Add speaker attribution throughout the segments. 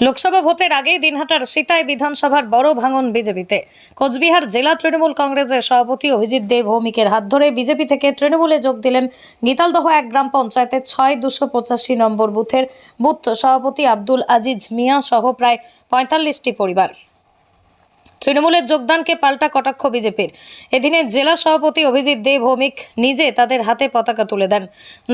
Speaker 1: লোকসভা ভোটের আগেই দিনহাটার সীতায় বিধানসভার বড় ভাঙন বিজেপিতে। কোচবিহার জেলা তৃণমূল কংগ্রেসের সভাপতি অভিজিৎ দেব ভৌমিকের হাত ধরে বিজেপি থেকে তৃণমূলে যোগ দিলেন গীতালদহ এক গ্রাম পঞ্চায়েতের ছয় দুশো পঁচাশি নম্বর বুথের বুথ সভাপতি আব্দুল আজিজ মিয়া সহ প্রায় পঁয়তাল্লিশটি পরিবার। তৃণমূলের যোগদানকে পাল্টা কটাক্ষ বিজেপির। এদিনে জেলা সভাপতি অভিজিৎ দে ভৌমিক নিজে তাদের হাতে পতাকা তুলে দেন।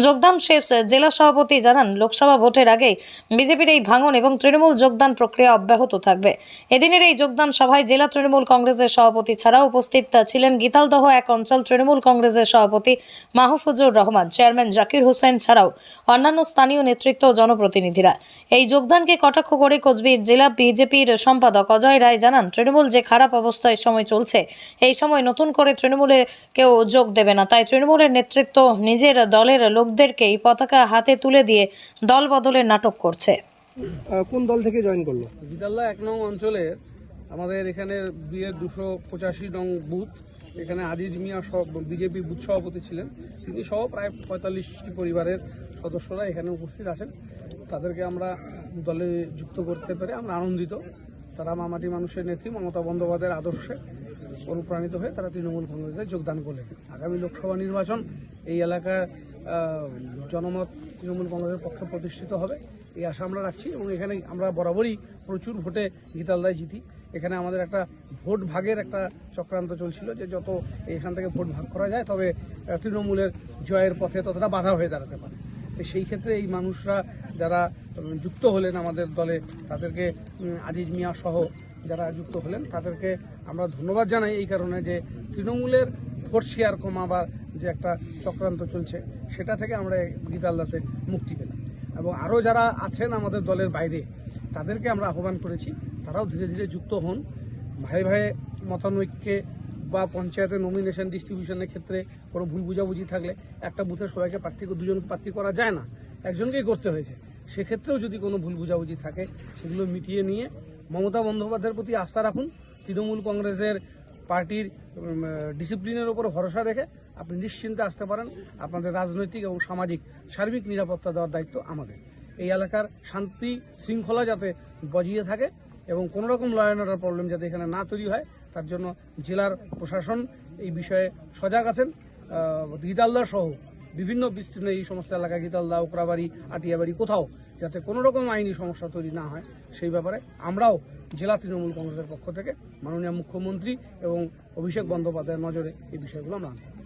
Speaker 1: যোগদান শেষ, জেলা সভাপতি জানান, লোকসভা ভোটের আগেই বিজেপির এই ভাঙন এবং তৃণমূল যোগদান প্রক্রিয়া অব্যাহত থাকবে। এদিনের এই যোগদান সভায় জেলা তৃণমূল কংগ্রেসের সভাপতি ছাড়াও উপস্থিত ছিলেন গীতালদহ এক অঞ্চল তৃণমূল কংগ্রেসের সভাপতি মাহফুজুর রহমান, চেয়ারম্যান জাকির হোসেন ছাড়াও অন্যান্য স্থানীয় নেতৃত্ব জনপ্রতিনিধিরা। এই যোগদানকে কটাক্ষ করে কোচবিহার জেলা বিজেপির সম্পাদক অজয় রায় জানান, তৃণমূল যে খারাপ অবস্থা এই সময় চলছে এই সময় নতুন করে তৃণমূলে কেউ যোগ দেবে না। তাই তৃণমূলের নেতৃত্ব নিজের দলের লোকদেরকে এই পতাকা হাতে তুলে দিয়ে দল বদলের নাটক করছে।
Speaker 2: কোন দল থেকে জয়েন করল?
Speaker 3: গীতাল্লা এক নং অঞ্চলের আমাদের এখানে বিয়ের দুশো পঁচাশি নং বুথ এখানে আজিজ মিয়া সব বিজেপি বুথ সভাপতি ছিলেন। তিনি সহ প্রায় পঁয়তাল্লিশটি পরিবারের সদস্যরা এখানে উপস্থিত আছেন। তাদেরকে আমরা দলে যুক্ত করতে পেরে আমরা আনন্দিত। তারা মামাটি মানুষের নেত্রী, মমতা বন্দ্যোপাধ্যায়ের আদর্শে অনুপ্রাণিত হয়ে তারা তৃণমূল কংগ্রেসে যোগদান করলেন। আগামী লোকসভা নির্বাচন এই এলাকার জনমত তৃণমূল কংগ্রেসের পক্ষে প্রতিষ্ঠিত হবে, এই আশা আমরা রাখছি এবং এখানে আমরা বরাবরই প্রচুর ভোটে গীতালদায় জিতি। এখানে আমাদের একটা ভোট ভাগের একটা চক্রান্ত চলছিল যে যত এখান থেকে ভোট ভাগ করা যায়, তবে তৃণমূলের জয়ের পথে ততটা বাধা হয়ে দাঁড়াতে পারে। সেই ক্ষেত্রে এই মানুষরা যারা যুক্ত হলেন আমাদের দলে, তাদেরকে আজিজ মিয়া সহ যারা যুক্ত হলেন, তাদেরকে আমরা ধন্যবাদ জানাই এই কারণে যে তৃণমূলের ভোট শেয়ার কমাবার যে একটা চক্রান্ত চলছে, সেটা থেকে আমরা গীতালদাতে মুক্তি পেলাম। এবং আরও যারা আছেন আমাদের দলের বাইরে, তাদেরকে আমরা আহ্বান করেছি, তারাও ধীরে ধীরে যুক্ত হন। ভাই ভাই মতানৈক্যে বা পঞ্চায়েতের নমিনেশন ডিস্ট্রিবিউশনের ক্ষেত্রে কোনো ভুল বুঝাবুঝি থাকলে একটা বুথে সবাইকে প্রার্থী দুজন প্রার্থী করা যায় না, একজনকেই করতে হয়েছে। সেক্ষেত্রেও যদি কোনো ভুল বুঝাবুঝি থাকে, সেগুলো মিটিয়ে নিয়ে মমতা বন্দ্যোপাধ্যায়ের প্রতি আস্থা রাখুন, তৃণমূল কংগ্রেসের পার্টির ডিসিপ্লিনের ওপর ভরসা রেখে আপনি নিশ্চিন্তে আসতে পারেন। আপনাদের রাজনৈতিক এবং সামাজিক সার্বিক নিরাপত্তা দেওয়ার দায়িত্ব আমাদের। এই এলাকার শান্তি শৃঙ্খলা যাতে বজিয়ে থাকে এবং কোনো রকম ল অ্যান্ড অর্ডার প্রবলেম যাতে এখানে না তৈরি হয়, তার জন্য জেলার প্রশাসন এই বিষয়ে সজাগ আছেন। গীতালদা সহ বিভিন্ন বিস্তীর্ণ এই সমস্ত এলাকা গীতালদা, ওকরাবাড়ি, আটিয়াবাড়ি কোথাও যাতে কোনো রকম আইনি সমস্যা তৈরি না হয়, সেই ব্যাপারে আমরাও জেলা তৃণমূল কংগ্রেসের পক্ষ থেকে মাননীয় মুখ্যমন্ত্রী এবং অভিষেক বন্দ্যোপাধ্যায়ের নজরে এই বিষয়গুলো আমরা আনব।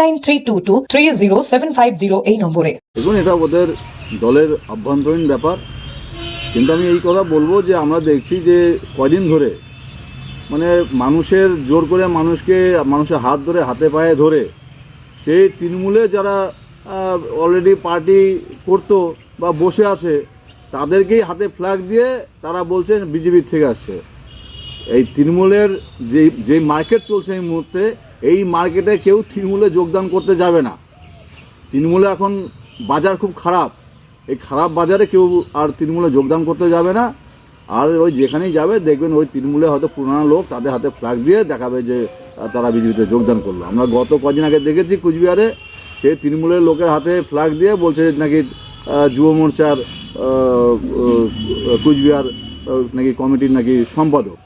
Speaker 1: nine three two two three zero seven five zero এই নম্বরে।
Speaker 4: দেখুন, এটা ওদের দলের আভ্যন্তরীণ ব্যাপার। কিন্তু আমি এই কথা বলব যে আমরা দেখছি যে কয়দিন ধরে মানে মানুষের জোর করে মানুষকে, মানুষের হাত ধরে, হাতে পায়ে ধরে সেই তৃণমূলে যারা অলরেডি পার্টি করতো বা বসে আছে, তাদেরকেই হাতে ফ্ল্যাগ দিয়ে তারা বলছেন বিজেপির থেকে আসছে। এই তৃণমূলের যে যে মার্কেট চলছে এই মুহূর্তে, এই মার্কেটে কেউ তৃণমূলে যোগদান করতে যাবে না। তৃণমূলে এখন বাজার খুব খারাপ। এই খারাপ বাজারে কেউ আর তৃণমূলে যোগদান করতে যাবে না। আর ওই যেখানেই যাবে, দেখবেন ওই তৃণমূলে হয়তো পুরানো লোক তাদের হাতে ফ্ল্যাগ দিয়ে দেখাবে যে, তারা বিজেপিতে যোগদান করল। আমরা গত কদিন আগে দেখেছি কুচবিহারে, সেই তৃণমূলের লোকের হাতে ফ্ল্যাগ দিয়ে বলছে নাকি যুব মোর্চার কুচবিহার নাকি কমিটির নাকি সম্পাদক।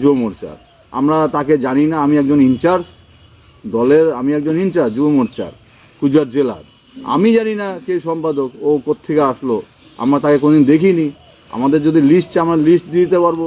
Speaker 4: যুব মোর্চার। আমরা তাকে জানি না, আমি একজন ইনচার্জ, দলের আমি একজন ইনচার্জ, যুব মোর্চার কুচবিহার জেলার। আমি জানি না কে সম্পাদক, ও কোত্থেকে আসলো, আমরা তাকে কোনোদিন দেখিনি। আমাদের যদি লিস্ট আমার লিস্ট দিতে পারব।